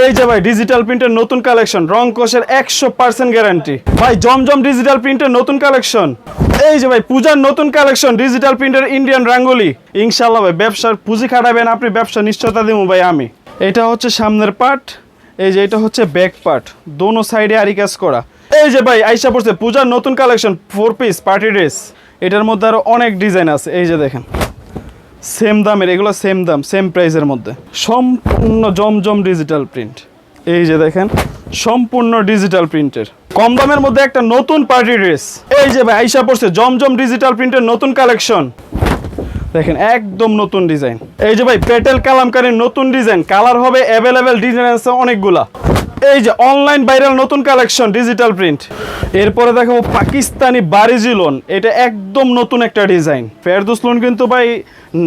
এই যে ভাই ডিজিটাল প্রিন্টের নতুন কালেকশন রং কোষের একশো পার্সেন্ট গ্যারান্টি ভাই, জমজম ডিজিটাল প্রিন্টের নতুন কালেকশন এই যে ভাই, পূজার নতুন কালেকশন ডিজিটাল প্রিন্টের ইন্ডিয়ান রাঙ্গুলি। ইনশাল্লাহ ভাই, ব্যবসার পুঁজি খাটাবেন আপনি, ব্যবসা নিশ্চয়তা দিব ভাই আমি। এটা হচ্ছে সামনের পার্ট এই যে এটা হচ্ছে ব্যাক পার্ট দোনো সাইডে আরি কাজ করা। এই যে ভাই, আইসা পড়ছে, পূজার নতুন collection four piece party dress এটার মধ্যে আরও অনেক ডিজাইন আছে, এই যে দেখেন। সেম দামের, এগুলো সেম দাম সেম প্রাইসের মধ্যে। সম্পূর্ণ জমজম ডিজিটাল প্রিন্ট এই যে দেখেন, সম্পূর্ণ ডিজিটাল প্রিন্টের কম দামের মধ্যে একটা নতুন পার্টি ড্রেস এই যে ভাই, আইসা পড়ছে, জমজম ডিজিটাল প্রিন্টের নতুন কালেকশন দেখেন, একদম নতুন ডিজাইন এই যে ভাই, পেটেল কালামকারীর নতুন ডিজাইন কালার হবে অ্যাভেলেবেল ডিজাইন আছে অনেকগুলা। এই যে অনলাইন ভাইরাল নতুন কালেকশন ডিজিটাল প্রিন্ট এরপরে দেখাবো পাকিস্তানি বারিজি লোন এটা একদম নতুন একটা ডিজাইন ফেরদুস লোন কিন্তু ভাই,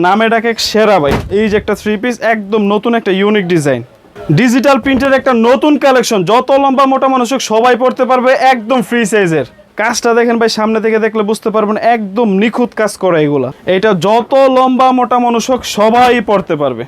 নামে ডাকে সেরা ভাই। এই যে একটা থ্রি পিস একদম নতুন একটা ইউনিক ডিজাইন ডিজিটাল প্রিন্টের একটা নতুন কালেকশন যত লম্বা মোটা মানুষ সবাই পড়তে পারবে একদম ফ্রি সাইজের কাজটা দেখেন ভাই, সামনে থেকে দেখলে বুঝতে পারবেন, একদম নিখুঁত কাজ করে এগুলা। এটা যত লম্বা মোটা মানুষ সবাই পড়তে পারবে।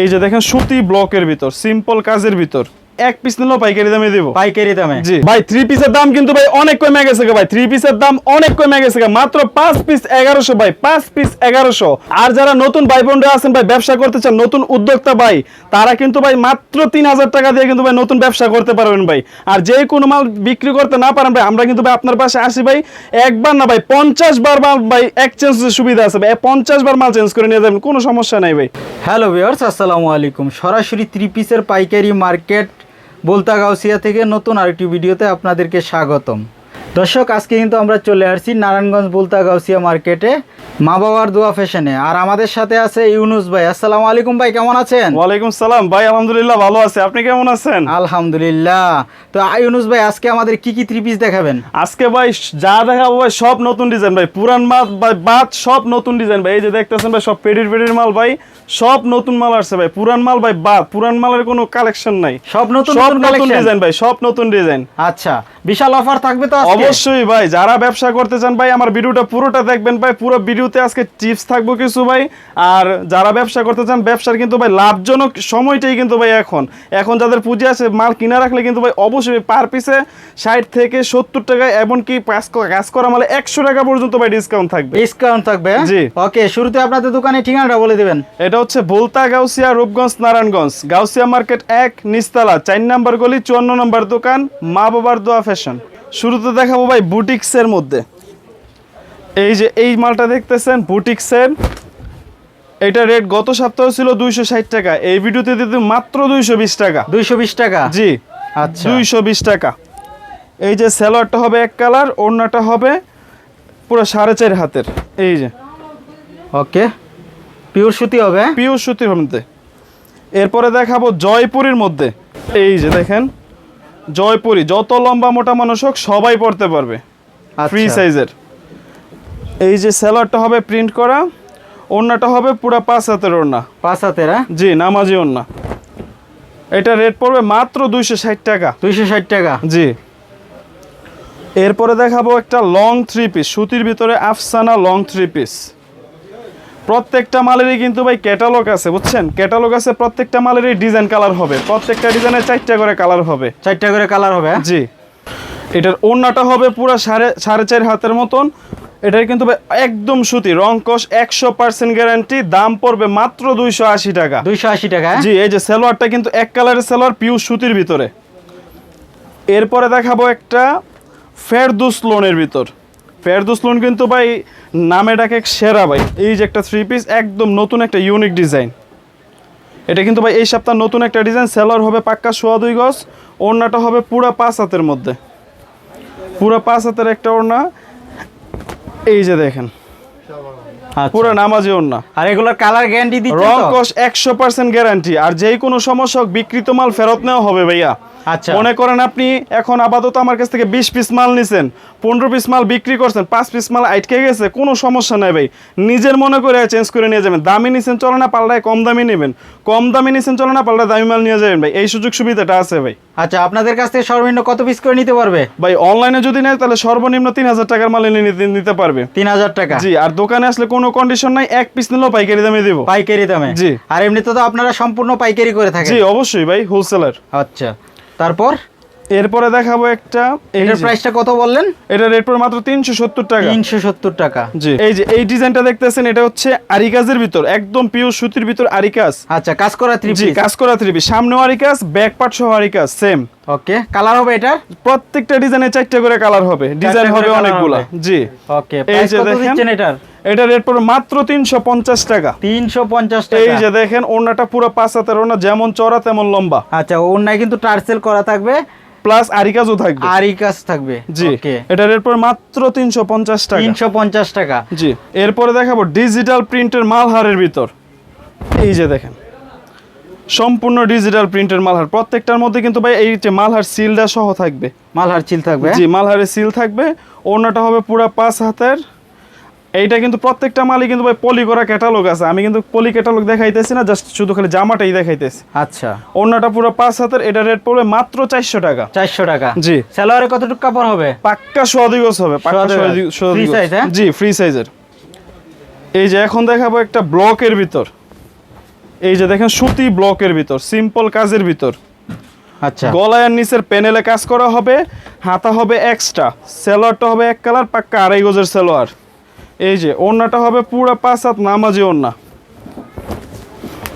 এই যে দেখেন, সুতি ব্লকের ভিতর সিম্পল কাজের ভিতর। এক পিস নিলেও পাইকারি দামে দিব। পাইকারি দামে? জি। ভাই থ্রি পিসের দাম কিন্তু ভাই অনেক কমে গেছে ভাই। থ্রি পিসের দাম অনেক কমে গেছে মাত্র পাঁচ পিস এগারোশো ভাই পাঁচ পিস এগারোশো। আর যারা নতুন ভাই বোনরা আছেন ভাই ব্যবসা করতে চান নতুন উদ্যোক্তা ভাই তারা কিন্তু ভাই মাত্র তিন হাজার টাকা দিয়ে কিন্তু ভাই নতুন ব্যবসা করতে পারবেন ভাই। আর যে কোনো মাল বিক্রি করতে না পারেন ভাই আমরা কিন্তু ভাই আপনার পাশে আসি ভাই। একবার না ভাই পঞ্চাশ বার মাল ভাই এক্সচেঞ্জের সুবিধা আছে ভাই। পঞ্চাশ বার মাল চেঞ্জ করে নিয়ে যাবেন কোনো সমস্যা নাই ভাই। হ্যালো ভিউয়ার্স আসসালামু আলাইকুম। সরাসরি থ্রি পিসের পাইকারি মার্কেট বলতা গাউসিয়া থেকে নতুন আরেকটি ভিডিওতে আপনাদেরকে স্বাগতম। দর্শক আজকে কিন্তু আমরা চলে আসছি নারায়ণগঞ্জ বলতা গাউসিয়া মার্কেটে মা বাবার দোয়া ফ্যাশনে আর আমাদের সাথে আছে ইউনুস ভাই। আসসালামু আলাইকুম ভাই কেমন আছেন? ওয়ালাইকুম সালাম। ভাই আলহামদুলিল্লাহ ভালো আছে। আপনি কেমন আছেন? আলহামদুলিল্লাহ। তো ইউনুস ভাই আজকে আমাদের কি কি থ্রি পিস দেখাবেন? আজকে ভাই যা দেখাবো ভাই সব নতুন ডিজাইন ভাই। পুরান মাল ভাই বাদ সব নতুন ডিজাইন ভাই। এই যে দেখতেছেন ভাই সব পেডির পেডির মাল ভাই। সব নতুন মাল আসছে ভাই। পুরান মাল ভাই বাদ। পুরান মালের কোনো কালেকশন নাই। সব নতুন সব নতুন ডিজাইন ভাই সব নতুন ডিজাইন আচ্ছা। বিশাল অফার থাকবে তো? অবশ্যই ভাই যারা ব্যবসা করতে চান ভাই আমার ভিডিওটা পুরোটা দেখবেন ভাই পুরো ভিডিওতে আজকে টিপস থাকব কিছু ভাই। আর যারা ব্যবসা করতে চান ব্যবসার কিন্তু ভাই লাভজনক সময়টাই কিন্তু ভাই এখন। এখন যাদের পুঁজি আছে মাল কিনা রাখলে কিন্তু ভাই অবশ্যই পার পিসে ষাট থেকে সত্তর টাকা এমনকি পাঁচ কাজ করা মালে একশো টাকা পর্যন্ত ভাই ডিসকাউন্ট থাকবে। ডিসকাউন্ট থাকবে হ্যাঁ? জি। ওকে শুরুতে আপনাদের দোকানে ঠিকানাটা বলে দেবেন। এটা হচ্ছে ভোলতা গাউসিয়া রূপগঞ্জ নারায়ণগঞ্জ। গাউসিয়া মার্কেট এক নিস্তালা চার নম্বর গলি চুয়ান্ন নম্বর দোকান মা বাবার দোয়া ফ্যাশন। শুরুতে দেখাবো ভাই বুটিক্সের মধ্যে। এই যে এই মালটা দেখতেছেন বুটিক্সের। এটা রেট গত সপ্তাহে ছিল দুইশো ষাট টাকা। এই ভিডিওতে দিতে মাত্র দুইশো বিশ টাকা। দুইশো বিশ টাকা? জি। আচ্ছা। দুইশো বিশ টাকা। এই যে স্যালোয়ারটা হবে এক কালার ওড়নাটা হবে পুরো সাড়ে চার হাতের। এই যে। ওকে। পিওর সুতি হবে হ্যাঁ? পিওর সুতির মধ্যে। এরপরে দেখাবো জয়পুরীর মধ্যে। এই যে দেখেন। জয়পুরি যত লম্বা মোটা মানুষ হোক সবাই পড়তে পারবে। ফ্রি আচ্ছা। সাইজের এই যে স্যালোয়ারটা হবে প্রিন্ট করা ওড়নাটা হবে পুরা পাঁচ হাতের ওড়না। পাঁচ হাতের হ্যাঁ? জি নামাজি ওড়না। এটা রেট পড়বে মাত্র দুইশো ষাট টাকা। দুইশো ষাট টাকা? জি। এরপরে দেখাবো একটা লং থ্রি পিস সুতির ভিতরে আফসানা লং থ্রি পিস প্রত্যেকটা মালেরই কিন্তু ভাই ক্যাটালগ আছে বুঝছেন? ক্যাটালগ আছে প্রত্যেকটা মালেরই ডিজাইন কালার হবে। প্রত্যেকটা ডিজাইনের চারটা করে কালার হবে। চারটা করে কালার হবে হ্যাঁ? জি। এটার ওড়নাটা হবে পুরো সাড়ে সাড়ে চার হাতের মতন। এটার কিন্তু একদম সুতি রং কস একশো পার্সেন্ট গ্যারান্টি দাম পড়বে মাত্র দুইশো আশি টাকা। দুইশো আশি টাকা হ্যাঁ? জি এই যে সালোয়ারটা কিন্তু এক কালারের সালোয়ার পিওর সুতির ভিতরে। এরপরে দেখাবো একটা ফেরদুস লোনের ভিতর। ফেরদুস লোন কিন্তু ভাই নামে ডাকে সেরা ভাই। এই যে একটা থ্রি পিস একদম নতুন একটা ইউনিক ডিজাইন এটা কিন্তু ভাই এই সপ্তাহ নতুন একটা ডিজাইন সেলার হবে পাক্কা সোয়া দুই গজ, ওড়নাটা হবে পুরা পাঁচ হাতের মধ্যে। পুরা পাঁচ হাতের একটা ওড়না। এই যে দেখেন। পুরা নামাজি ওড়না আর এগুলোর কালার গ্যারান্টি দিচ্ছে রং কস একশো পার্সেন্ট গ্যারান্টি আর যেই কোনো সমস্যা বিকৃত মাল ফেরত নেওয়া হবে ভাইয়া। আচ্ছা। মনে করেন আপনি এখন আপাতত আমার কাছ থেকে বিশ পিস মাল নিছেন পনেরো পিস মাল বিক্রি করছেন পাঁচ পিস মাল আটকে গেছে কোনো সমস্যা নাই ভাই। নিজের মনে করে চেঞ্জ করে নিয়ে যাবেন। দামি নিছেন চলে না পাল্টায় কম দামি নেবেন। কম দামি নিছেন চলে না পাল্টায় দামি মাল নিয়ে যাবেন ভাই। এই সুযোগ সুবিধাটা আছে ভাই। আচ্ছা আপনাদের কাছ থেকে সর্বনিম্ন কত পিস করে নিতে পারবে? ভাই অনলাইনে যদি নেয় তাহলে সর্বনিম্ন তিন হাজার টাকার মাল নিতে নিতে পারবে। তিন হাজার টাকা। জি আর দোকানে আসলে কোনো কন্ডিশন নাই এক পিস নিলেও পাইকারি দামে দিব। পাইকারি দামে? জি। আর এমনিতে তো আপনারা সম্পূর্ণ পাইকারি করে থাকেন। জি অবশ্যই ভাই হোলসেলার আচ্ছা তারপর? এরপরে দেখাবো একটা এটার প্রাইসটা কত বললেন? এটা রেট পড়ে মাত্র তিনশো সত্তর টাকা। তিনশো সত্তর টাকা। জি এই যে এই ডিজাইনটা দেখতেছেন এটা হচ্ছে আরিকাজের ভিতর একদম পিওর সুতির ভিতর আরিকাজ। আচ্ছা কাজ করা থ্রি কাজ করা থ্রি সামনেও আরিকাজ ব্যাক পার্ট সহ আরিকাজ সেম ওকে কালার হবে এটার প্রত্যেকটা ডিজাইনে চারটে করে কালার হবে। ডিজাইন হবে অনেকগুলা। জি। ওকে এই যে দেখেন। এটার? এটা রেট পড়বে মাত্র তিনশো পঞ্চাশ টাকা। তিনশো পঞ্চাশ এই টাকা। যে দেখেন ওনাটা পুরো পাঁচ হাতের ওনা যেমন চড়া তেমন লম্বা। আচ্ছা ওনায় কিন্তু টার্সেল করা থাকবে। প্লাস আরিকাজও থাকবে। আর এই কাজ থাকবে। জি ওকে। এটা রেট পড়বে মাত্র তিনশো পঞ্চাশ টাকা। তিনশো পঞ্চাশ টাকা। জি এরপরে দেখাবো ডিজিটাল প্রিন্টের মালহারের ভিতর। এই যে দেখেন সম্পূর্ণ ডিজিটাল প্রিন্টের মালহার। প্রত্যেকটার মধ্যে কিন্তু ভাই এই যে মালহার সিলটা সহ থাকবে। মালহার চিল থাকবে জি মালহারের সিল থাকবে। ওনাটা হবে পুরো পাঁচ হাতের। এইটা কিন্তু প্রত্যেকটা মালই কিন্তু ভাই পলি করা ক্যাটালগ আছে। আমি কিন্তু পলি ক্যাটালগ দেখাইতেছি না জাস্ট শুধু খালি জামাটাই দেখাইতেছি। আচ্ছা। ওনাটা পুরো পাঁচ হাতের এটা রেট পড়বে মাত্র চারশো টাকা। চারশো টাকা। জি। স্যালোয়ারে কতটুকু কাপড় হবে? পাক্কা সোয়াদিগজ হবে পাক্কা সোয়াদি- হ্যাঁ? জি ফ্রি সাইজের এই যে এখন দেখাবো একটা ব্লকের ভিতর। এই যে দেখেন সুতি ব্লকের ভিতর সিম্পল কাজের ভিতর। আচ্ছা। গলায় আর নিচের প্যানেলে কাজ করা হবে হাতা হবে এক্সট্রা সেলোয়ারটা হবে এক কালার পাক্কা আড়াই গজের সেলোয়ার। এই যে ওড়নাটা হবে পুরো পাঁচ হাত নামাজি ওড়না।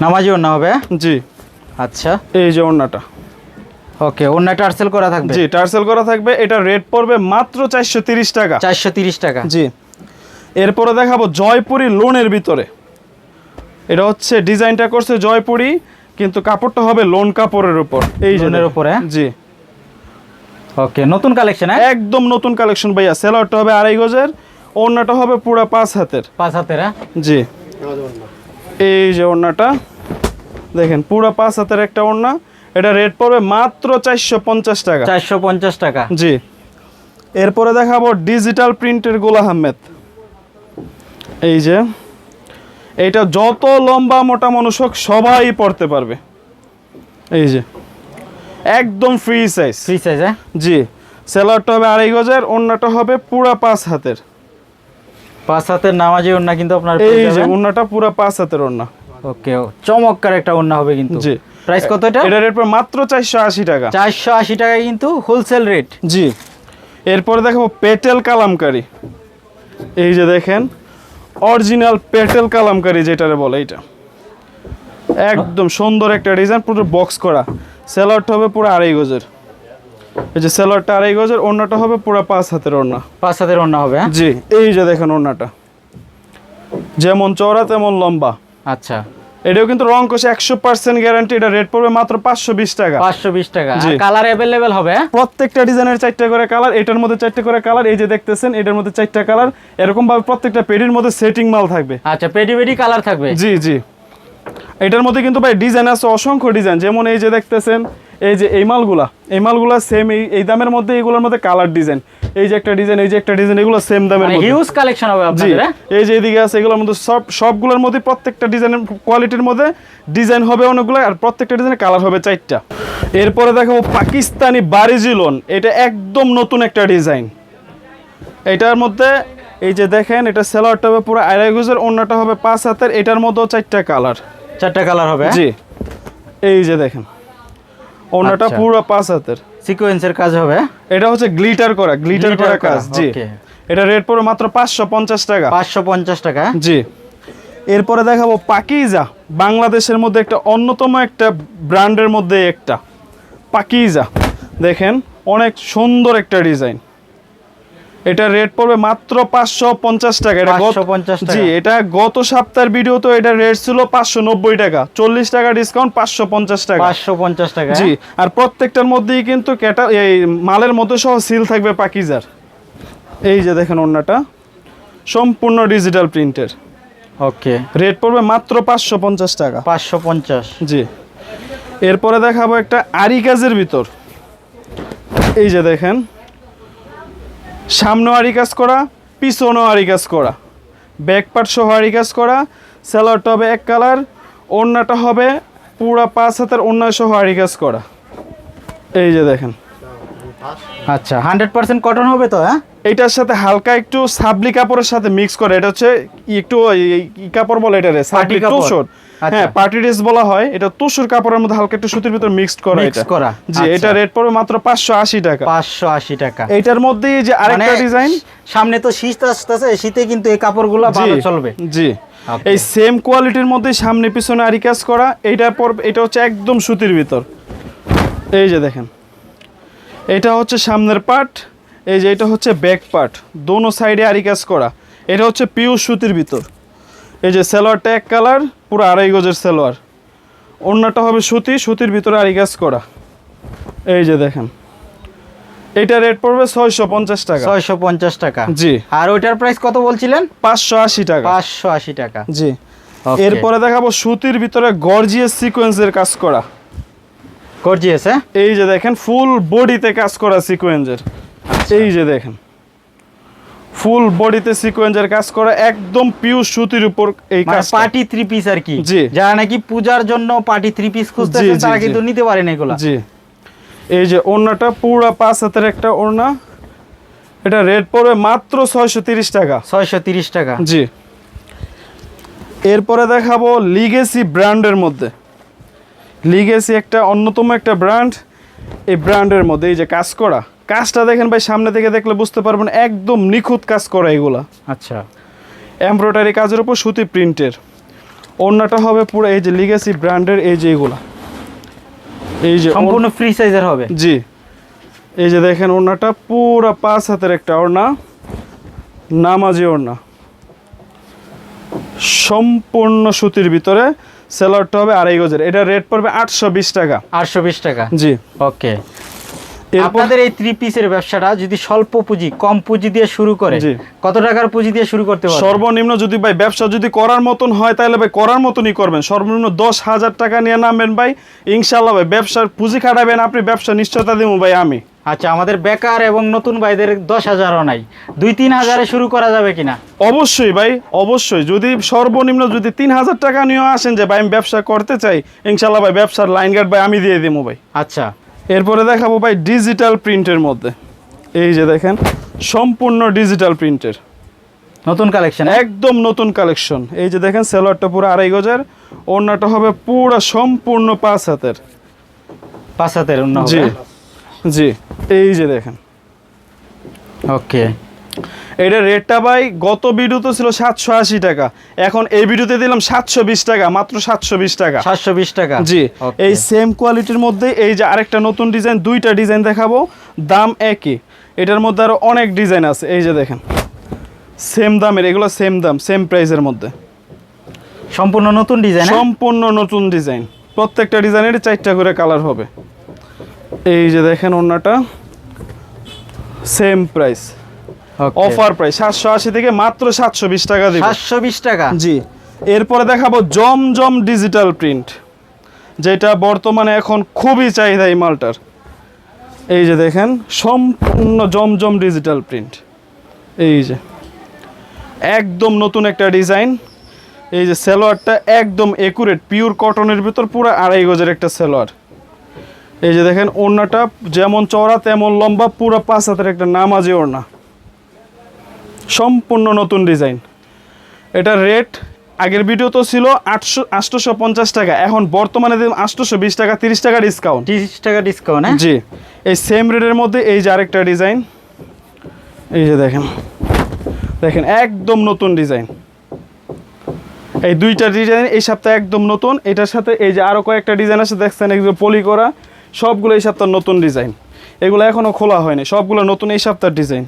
নামাজি ওনা হবে? জি। আচ্ছা। এই যে ওড়নাটা। ওকে ওনা টার্সেল করা থাকবে? জি টার্সেল করা থাকবে এটা রেট পড়বে মাত্র চারশো তিরিশ টাকা। চারশো তিরিশ টাকা। জি। এরপরে দেখাবো জয়পুরি লোনের ভিতরে। এটা হচ্ছে ডিজাইনটা করছে জয়পুরি কিন্তু কাপড়টা হবে লোন কাপড়ের উপর। এই জনের। উপরে? জি। ওকে নতুন কালেকশন হ্যাঁ? একদম নতুন কালেকশন ভাইয়া। সেলারটা হবে আড়াই গজের ওড়নাটা হবে পুরো পাঁচ হাতের। পাঁচ হাতের হ্যাঁ? জি। এই যে ওড়নাটা দেখেন পুরো পাঁচ হাতের একটা ওড়না। এটা রেট পড়বে মাত্র চারশো পঞ্চাশ টাকা। চারশো পঞ্চাশ টাকা। জি। এরপরে দেখাবো ডিজিটাল প্রিন্টের গোলা আহমেদ। এই যে এইটা যত লম্বা মোটা মানুষ হোক সবাই পড়তে পারবে। এই যে একদম ফ্রি সাইজ ফ্রি সাইজ হ্যাঁ? জি সেলারটা হবে আড়াই গজের অন্যটা হবে পুরা পাঁচ হাতের। পাঁচ হাতের নামাজি ওনা কিন্তু আপনার এই যে অন্যটা পুরা পাঁচ হাতের ওন্না ওকে চমৎকার একটা ওনা হবে কিন্তু। জি। প্রাইস কত এটা? এটা রেট মাত্র চারশো আশি টাকা। চারশো আশি টাকা কিন্তু হোলসেল রেট জি। এরপরে দেখাবো পেটেল কালামকারী। এই যে দেখেন অরিজিনাল পেটেল কালামকারি যেটারে বলে এটা একদম সুন্দর একটা ডিজাইন পুরো বক্স করা। সেলারটা হবে পুরো আড়াই গজের। এই যে সেলারটা আড়াই গজের ওড়নাটা হবে পুরো পাঁচ হাতের ওড়না। পাঁচ হাতের ওনা হবে হ্যাঁ? জি এই যে দেখেন ওড়নাটা। যেমন চওড়া তেমন লম্বা। আচ্ছা। এটাও কিন্তু রং কোষে একশো পার্সেন্ট গ্যারান্টি এটা রেট পড়বে মাত্র পাঁচশো বিশ টাকা। পাঁচশো বিশ টাকা। কালার অ্যাভেলেবেল হবে? প্রত্যেকটা ডিজাইনের চারটা করে কালার এটার মধ্যে চারটা করে কালার এই যে দেখতেছেন এটার মধ্যে চারটা কালার এরকম ভাবে প্রত্যেকটা পেডির মধ্যে সেটিং মাল থাকবে। আচ্ছা পেডি পেডি কালার থাকবে? জি জি। এটার মধ্যে কিন্তু ভাই ডিজাইন আছে অসংখ্য ডিজাইন যেমন এই যে দেখতেছেন এই যে এই মালগুলা এই মালগুলা সেম এই এই দামের মধ্যে এইগুলোর মধ্যে কালার ডিজাইন এই যে একটা ডিজাইন এই যে একটা ডিজাইন এগুলো সেম দামের মানে মধ্যে। হিউজ কালেকশন হবে আপনাদের হ্যাঁ? এই যে এদিকে আছে এগুলোর মধ্যে সব সবগুলোর মধ্যে প্রত্যেকটা ডিজাইনের কোয়ালিটির মধ্যে ডিজাইন হবে অনেকগুলো আর প্রত্যেকটা ডিজাইনের কালার হবে চারটা। এরপরে দেখাবো পাকিস্তানি বারিজিলন এটা একদম নতুন একটা ডিজাইন এটার মধ্যে এই যে দেখেন এটা সেলারটা হবে পুরো আড়াই গজের অন্যটা হবে পাঁচ হাতের এটার মধ্যেও চারটা কালার চারটা কালার হবে হ্যাঁ? জি এই যে দেখেন। অন্যটা আচ্ছা। পুরো পাঁচ হাতের সিকোয়েন্সের কাজ হবে? এটা হচ্ছে গ্লিটার করা গ্লিটার করা কাজ জি. এটা রেট পড়ে মাত্র পাঁচশো পঞ্চাশ টাকা পাঁচশো পঞ্চাশ টাকা? জি এরপরে দেখাবো পাকিজা বাংলাদেশের মধ্যে একটা অন্যতম একটা ব্র্যান্ডের মধ্যে একটা পাকিজা দেখেন অনেক সুন্দর একটা ডিজাইন এটা রেট পড়বে মাত্র পাঁচশো পঞ্চাশ টাকা। এটা গত- 550 জি এটা গত সপ্তাহের ভিডিও তো এটা রেট ছিল পাঁচশো নব্বই টাকা। চল্লিশ টাকা ডিসকাউন্ট পাঁচশো পঞ্চাশ টাকা। পাঁচশো পঞ্চাশ টাকা। জি আর প্রত্যেকটার মধ্যেই কিন্তু ক্যাটা এই মালের মধ্যে সহ সিল থাকবে পাকিজার। এই যে দেখেন অন্যটা সম্পূর্ণ ডিজিটাল প্রিন্টের ওকে রেট পড়বে মাত্র পাঁচশো পঞ্চাশ টাকা। পাঁচশো পঞ্চাশ। জি। এরপরে দেখাবো একটা আরি কাজের ভিতর। এই যে দেখেন। সামনেও আরি কাজ করা পিছনেও আরি কাজ করা। ব্যাক পার্ট সহ আরি কাজ করা স্যালোয়ারটা হবে এক কালার ওড়নাটা হবে পুরা পাঁচ হাতের ওড়না সহ আরি কাজ করা। এই যে দেখেন। আচ্ছা হান্ড্রেড পার্সেন্ট কটন হবে তো হ্যাঁ? এটার সাথে হালকা একটু সাবলি কাপড়ের সাথে মিক্স করে এটা হচ্ছে একটু কাপড় বলে এটা রে সাবলি কাপড়। আচ্ছা। হ্যাঁ পার্টি ড্রেস বলা হয়। এটা তুষুর কাপড়ের মধ্যে হালকা একটু সুতির ভিতর মিক্সড করা এটা। করা, জি আচ্ছা। এটা রেট পড়বে মাত্র পাঁচশো আশি টাকা। পাঁচশো আশি টাকা। এটার মধ্যে এই যে আরেকটা মানে ডিজাইন সামনে তো শীত আসতেছে শীতে কিন্তু এই কাপড়গুলো ভালো চলবে। জি। এই সেম কোয়ালিটির মধ্যে সামনে পিছনে আরি কাজ করা। এইটা পর এটা হচ্ছে একদম সুতির ভিতর। এই যে দেখেন। এটা হচ্ছে সামনের পার্ট এই যে এটা হচ্ছে ব্যাক পার্ট দোনো সাইডে আরি কাজ করা। এটা হচ্ছে পিওর সুতির ভিতর। এই যে সেলোয়ারটা এক কালার পুরো আড়াই গজের সেলোয়ার। অন্যটা হবে সুতি সুতির ভিতরে আরি কাজ করা। এই যে দেখেন। এটা রেট পড়বে ছয়শো পঞ্চাশ টাকা। ছয়শো পঞ্চাশ টাকা। জি। আর ওইটার প্রাইস কত বলছিলেন? পাঁচশো আশি টাকা। পাঁচশো আশি টাকা। জি। এরপরে দেখাবো সুতির ভিতরে গর্জিয়াস সিকোয়েন্সের কাজ করা। গর্জিয়াস হ্যাঁ? এই যে দেখেন ফুল বডিতে কাজ করা সিকোয়েন্সের এই যে দেখেন। ফুল বডিতে সিকোয়েন্সের কাজ করা একদম পিওর সুতির উপর এই কাজ পার্টি থ্রি পিস আর কি। যারা নাকি পূজার জন্য পার্টি থ্রি পিস খুঁজতেছেন তারা কিন্তু নিতে পারেন এগুলা। জি। এই যে ওড়নাটা পুরা পাঁচ হাতের একটা ওড়না। এটা রেট পড়বে মাত্র ছয়শো তিরিশ টাকা। ছয়শো তিরিশ টাকা। জি। এরপরে দেখাবো লিগেসি ব্র্যান্ডের মধ্যে। লিগেসি একটা অন্যতম একটা ব্র্যান্ড এই ব্র্যান্ডের মধ্যে এই যে কাজ করা। কাজটা দেখেন ভাই সামনে থেকে দেখলে বুঝতে পারবেন একদম নিখুঁত কাজ করা এগুলা। আচ্ছা। এমব্রয়ডারি কাজের উপর সুতি প্রিন্টের। অন্যটা হবে পুরো এই যে লিগেসি ব্র্যান্ডের এই যে এগুলা। এই যে সম্পূর্ণ ফ্রি সাইজের হবে? জি। এই যে দেখেন ওড়নাটা পুরো পাঁচ হাতের একটা ওড়না নামাজি ওড়না। সম্পূর্ণ সুতির ভিতরে সেলারটা হবে আড়াই গজের। এটা রেট পড়বে আটশো বিশ টাকা। আটশো বিশ টাকা? জি। ওকে আপনাদের এই থ্রি পিসের ব্যবসাটা যদি স্বল্প পুঁজি কম পুঁজি দিয়ে শুরু করে। কত টাকার পুঁজি দিয়ে শুরু করতে পারবেন? সর্বনিম্ন যদি ভাই ব্যবসা যদি করার মতন হয় তাহলে ভাই করার মতনই করবেন। সর্বনিম্ন দশ হাজার টাকা নিয়ে নামবেন ভাই। ইনশাল্লাহ ভাই ব্যবসার পুঁজি খাটাবেন আপনি ব্যবসা নিশ্চয়তা দেবো ভাই আমি। আচ্ছা আমাদের বেকার এবং নতুন ভাইদের দশ হাজারও নাই। দুই তিন হাজারে শুরু করা যাবে কিনা? অবশ্যই ভাই অবশ্যই। যদি সর্বনিম্ন যদি তিন হাজার টাকা নিয়েও আসেন যে ভাই আমি ব্যবসা করতে চাই ইনশাল্লাহ ভাই ব্যবসার লাইন গার্ড ভাই আমি দিয়ে দেবো ভাই। আচ্ছা। এরপরে দেখাবো ভাই ডিজিটাল প্রিন্টের মধ্যে। এই যে দেখেন সম্পূর্ণ ডিজিটাল প্রিন্টের নতুন কালেকশন একদম নতুন কালেকশন এই যে দেখেন সেলোয়ারটা পুরো আড়াই গজের ওড়নাটা হবে পুরো সম্পূর্ণ পাঁচ হাতের। পাঁচ হাতের জি জি এই যে দেখেন। ওকে এটা রেটটা ভাই গত ভিডিওতে ছিল সাতশো আশি টাকা। এখন এই ভিডিওতে দিলাম সাতশো বিশ টাকা মাত্র সাতশো বিশ টাকা। সাতশো বিশ টাকা? জি এই সেম কোয়ালিটির মধ্যে এই যে আরেকটা নতুন ডিজাইন দুইটা ডিজাইন দেখাবো দাম একই। এটার মধ্যে আরও অনেক ডিজাইন আছে এই যে দেখেন। সেম দামের এগুলো সেম দাম সেম প্রাইসের মধ্যে। সম্পূর্ণ নতুন ডিজাইন সম্পূর্ণ নতুন ডিজাইন প্রত্যেকটা ডিজাইনের চারটা করে কালার হবে। এই যে দেখেন অন্যটা সেম প্রাইস অফার প্রাইস সাতশো আশি থেকে মাত্র সাতশো বিশ টাকা দিব। সাতশো বিশ টাকা? জি। এরপরে দেখাবো জমজম ডিজিটাল প্রিন্ট যেটা বর্তমানে এখন খুবই চাহিদা এই মালটার। এই যে দেখেন সম্পূর্ণ জমজম ডিজিটাল প্রিন্ট এই যে একদম নতুন একটা ডিজাইন। এই যে সেলোয়ারটা একদম একুরেট পিওর কটনের ভিতর পুরো আড়াই গজের একটা সেলোয়ার। এই যে দেখেন ওড়নাটা যেমন চওড়া তেমন লম্বা পুরো পাঁচ হাতের একটা নামাজি ওড়না। সম্পূর্ণ নতুন ডিজাইন। এটার রেট আগের ভিডিও তো ছিল আটশো আটশোশো পঞ্চাশ টাকা এখন বর্তমানে আটশোশো বিশ টাকা তিরিশ টাকা ডিসকাউন্ট তিরিশ টাকা ডিসকাউন্ট হ্যাঁ? জি এই সেম রেটের মধ্যে এই যে আরেকটা ডিজাইন এই যে দেখেন দেখেন একদম নতুন ডিজাইন এই দুইটা ডিজাইন এই সপ্তাহে একদম নতুন এটার সাথে এই যে আরও কয়েকটা ডিজাইন আছে দেখছেন এগুলো পলি করা সবগুলো এই সপ্তাহ নতুন ডিজাইন এগুলো এখনও খোলা হয়নি সবগুলো নতুন এই সপ্তাহের ডিজাইন